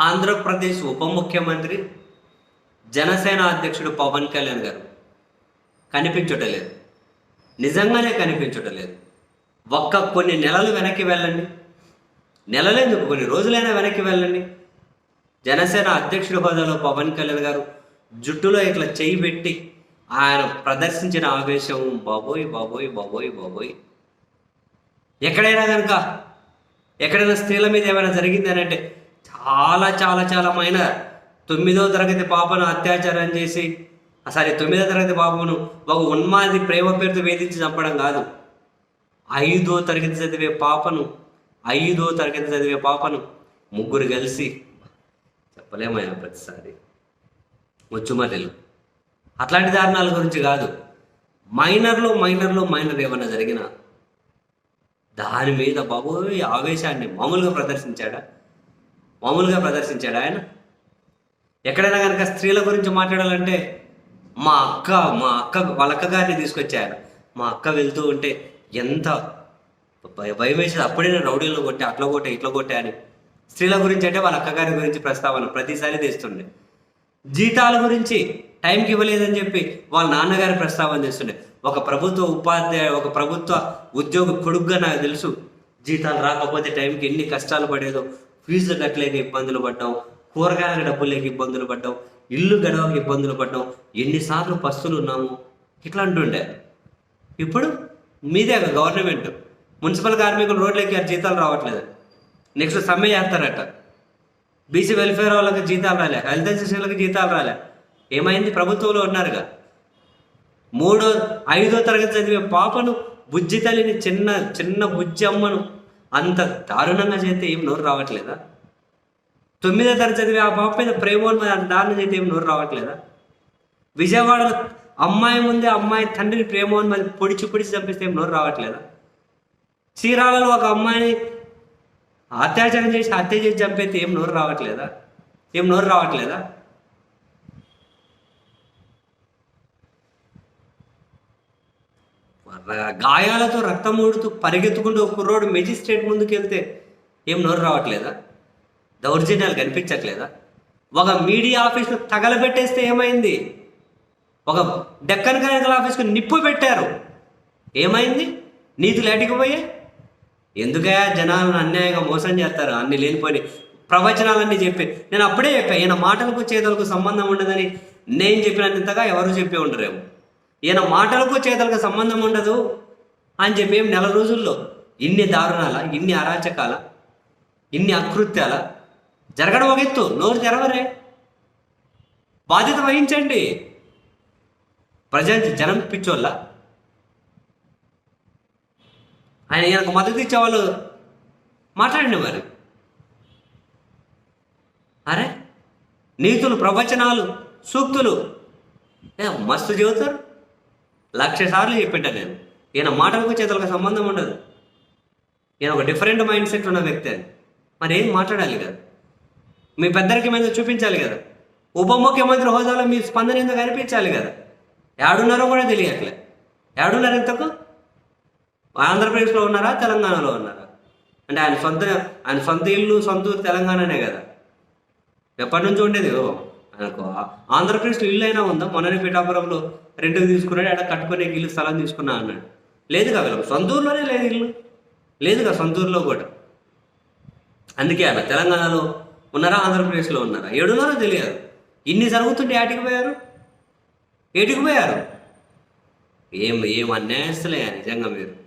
ఆంధ్రప్రదేశ్ ఉప ముఖ్యమంత్రి జనసేన అధ్యక్షుడు పవన్ కళ్యాణ్ గారు కనిపించటలేదు. నిజంగానే కనిపించటలేదు. ఒక్క కొన్ని నెలలు వెనక్కి వెళ్ళండి. నెలలేందుకు? కొన్ని రోజులైనా వెనక్కి వెళ్ళండి. జనసేన అధ్యక్షుడి హోదాలో పవన్ కళ్యాణ్ గారు జుట్టులో ఇట్లా చేయి పెట్టి ఆయన ప్రదర్శించిన ఆవేశం బాబోయ్ బాబోయ్ బాబోయ్ బాబోయ్. ఎక్కడైనా కనుక ఎక్కడైనా స్త్రీల మీద ఏమైనా జరిగింది అంటే చాలా చాలా చాలా మైనర్ తొమ్మిదో తరగతి పాపను అత్యాచారం చేసి సారీ తొమ్మిదో తరగతి పాపను ఒక ఉన్మాది ప్రేమ పేరుతో వేధించి చంపడం కాదు. ఐదో తరగతి చదివే పాపను ఐదో తరగతి చదివే పాపను ముగ్గురు కలిసి చెప్పలేమయ్యా ప్రతిసారి. ముచ్చుమల్లెలు అట్లాంటి దారుణాల గురించి కాదు. మైనర్లో మైనర్లో మైనర్ ఏమన్నా జరిగినా దాని మీద బాబోయ్ ఆవేశాన్ని మామూలుగా ప్రదర్శించాడా? మామూలుగా ప్రదర్శించాడు ఆయన. ఎక్కడైనా కనుక స్త్రీల గురించి మాట్లాడాలంటే మా అక్క మా అక్క వాళ్ళ అక్క గారిని తీసుకొచ్చారు. మా అక్క వెళ్తూ ఉంటే ఎంత భయ- భయం వేసేది. అప్పుడే నేను రౌడీలో కొట్టే అట్లా కొట్టే ఇట్లా కొట్టే అని. స్త్రీల గురించి అంటే వాళ్ళ అక్కగారి గురించి ప్రస్తావన ప్రతిసారి తీస్తుండే. జీతాల గురించి టైంకి ఇవ్వలేదని చెప్పి వాళ్ళ నాన్నగారి ప్రస్తావన చేస్తుండే ఒక ప్రభుత్వ ఉపాధ్యాయ ఒక ప్రభుత్వ ఉద్యోగ కొడుగ్గా నాకు తెలుసు. జీతాలు రాకపోతే టైంకి ఎన్ని కష్టాలు పడేదో ఫీజులు కట్టలేక ఇబ్బందులు పడ్డాం కూరగాయలకు డబ్బులు లేక ఇబ్బందులు పడ్డాం ఇల్లు గడవక ఇబ్బందులు పడ్డాం ఎన్నిసార్లు పస్తులు ఉన్నాము ఇట్లా అంటుండే ఇప్పుడు మీదే గవర్నమెంట్ మున్సిపల్ కార్మికులు రోడ్లకి జీతాలు రావట్లేదు. నెక్స్ట్ సమ్మె చేస్తారట. బీసీ వెల్ఫేర్ వాళ్ళకి జీతాలు రాలే హెల్త్ అసిస్టెంట్లకు జీతాలు రాలే. ఏమైంది? ప్రభుత్వంలో ఉన్నారుగా. మూడో ఐదో తరగతి చదివే పాపను బుజ్జి తల్లిని చిన్న చిన్న బుజ్జి అమ్మను అంత దారుణంగా చేస్తే ఏం నోరు రావట్లేదా? తొమ్మిదో తరగతి ఆ పాప మీద ప్రేమోన్మ దారుణం చేస్తే ఏం నోరు రావట్లేదా? విజయవాడలో అమ్మాయి ముందే అమ్మాయి తండ్రిని ప్రేమోన్మది పొడిచి పొడిచి చంపిస్తే ఏం నోరు రావట్లేదా? చీరాలలో ఒక అమ్మాయిని అత్యాచారం చేసి హత్య చేసి చంపేస్తే ఏం నోరు రావట్లేదా? ఏం నోరు రావట్లేదా? గాయాలతో రక్తం ఊడుతూ పరిగెత్తుకుంటూ ఒక కుర్రోడు మెజిస్ట్రేట్ ముందుకు వెళ్తే ఏం నోరు రావట్లేదా? దౌర్జన్యాలు కనిపించట్లేదా? ఒక మీడియా ఆఫీస్ను తగలబెట్టేస్తే ఏమైంది? ఒక డెక్కన్ కనకల ఆఫీస్కు నిప్పు పెట్టారు. ఏమైంది? నీతులు ఎటుకు పోయాయి జనాలను అన్యాయంగా మోసం చేస్తారు? అన్ని లేనిపోయి ప్రవచనాలన్నీ చెప్పి. నేను అప్పుడే చెప్పాను ఈయన మాటలకు చేతలకు సంబంధం ఉండదని. నేను చెప్పినంతగా ఎవరు చెప్పి ఉండరేమో? ఈయన మాటలకు చేతలకు సంబంధం ఉండదు అని చెప్పి నెల రోజుల్లో ఇన్ని దారుణాల ఇన్ని అరాచకాల ఇన్ని అకృత్యాల జరగడం ఒక ఎత్తు. నోరు తెరవరే. బాధ్యత వహించండి. ప్రజా జనం పిచ్చోళ్ళ. ఆయన ఈయనకు మద్దతు ఇచ్చేవాళ్ళు మాట్లాడండి మరి. అరే నీతులు ప్రవచనాలు సూక్తులు. ఏ మస్తు చెబుతారు లక్ష సార్లు చెప్పిట్టా నేను. ఈయన మాటలకు చేతులకు సంబంధం ఉండదు. ఈయన ఒక డిఫరెంట్ మైండ్ సెట్ ఉన్న వ్యక్తి అని మరి ఏం మాట్లాడాలి కదా? మీ పెద్దరికి మీద చూపించాలి కదా? ఉప ముఖ్యమంత్రి హోదాలో మీ స్పందన ఏందో కనిపించాలి కదా? ఏడున్నారో కూడా తెలియట్లే. ఏడున్నారు ఇంతకు ఆంధ్రప్రదేశ్లో ఉన్నారా? తెలంగాణలో ఉన్నారా? అంటే ఆయన సొంత ఆయన సొంత ఇల్లు సొంత ఊరు తెలంగాణనే కదా. ఎప్పటి నుంచి ఉండేది అనుకో. ఆంధ్రప్రదేశ్లో ఇల్లు అయినా ఉందా? మొన్ననే పిఠాపురంలో రెంట్కి తీసుకున్నాడు ఆడ కట్టుకునే ఇల్లు స్థలం తీసుకున్నా అన్నాడు. లేదు వీళ్ళకి. సొంతూరులోనే లేదు ఇల్లు. లేదుగా సొంతూరులో కూడా. అందుకే అన్న తెలంగాణలో ఉన్నారా? ఆంధ్రప్రదేశ్లో ఉన్నారా? ఏడున్నారో తెలియదు. ఇన్ని జరుగుతుంటే ఏటికి పోయారు? ఏటికి పోయారు? ఏం ఏం అన్యాయస్తులే నిజంగా మీరు.